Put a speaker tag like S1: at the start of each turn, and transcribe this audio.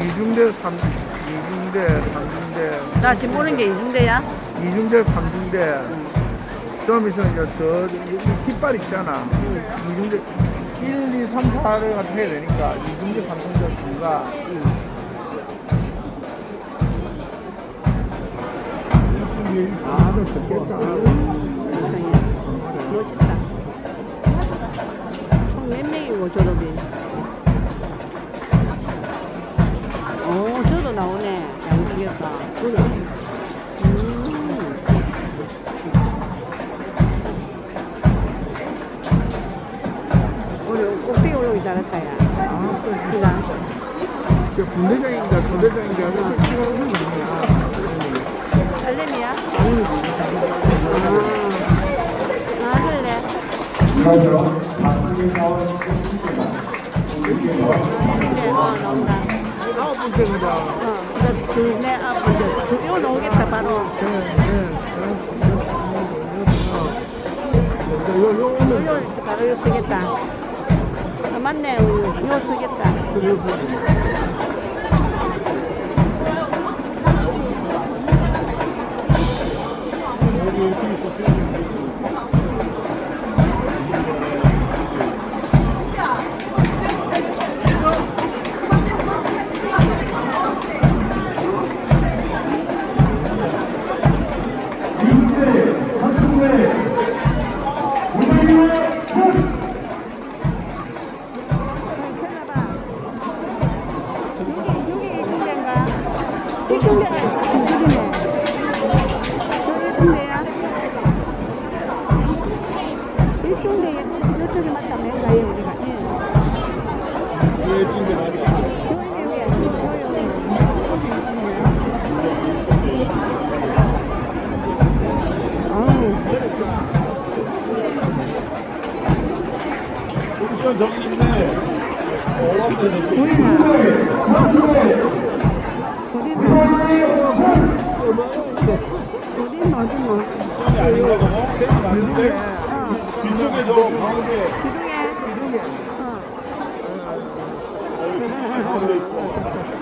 S1: 이중대, 삼, 이중대, 삼중대,
S2: 나 지금 보는 게 이중대야?
S1: 이중대, 삼중대. 좀 있으면 이제 저, 이, 이 깃발 있잖아. 이중대, 1, 2, 3, 4를 같은 해야 되니까, 이중대, 삼중대, 중가. 아, 너 좋겠다.
S2: 세상에. 멋있다. 총 몇 명이고 졸업이? 음. 오늘 꼭대기 올라오기 잘했다, 야.
S1: 아? 저 군대장인가, 군대장인가, 그래서 키워는 거야.
S2: 딸내미야? 아, 아, 그래. 나온다.
S1: 번째 거다.
S2: 어, 그 둘, 넷, 아홉 번째. 두- 이거 나오겠다, 바로.
S1: 네, 네. 요, 요, 요, 오늘
S2: 바로 이거 쓰겠다. 아, 맞네, 이거 쓰겠다.
S1: 그래서
S2: 일중대가 중들이네. 여기 일중대야? 일중대, 이쪽이 맞다, 맨가에 우리가. 예.
S1: 예, 진짜 맞아.
S2: 여기, 여기.
S1: 옵션 저기 있네. 어랍네. 아줌마.
S2: 기둥에.
S1: 뒤쪽에 저 가운데.
S2: 기둥에. 기둥에. 어. 어.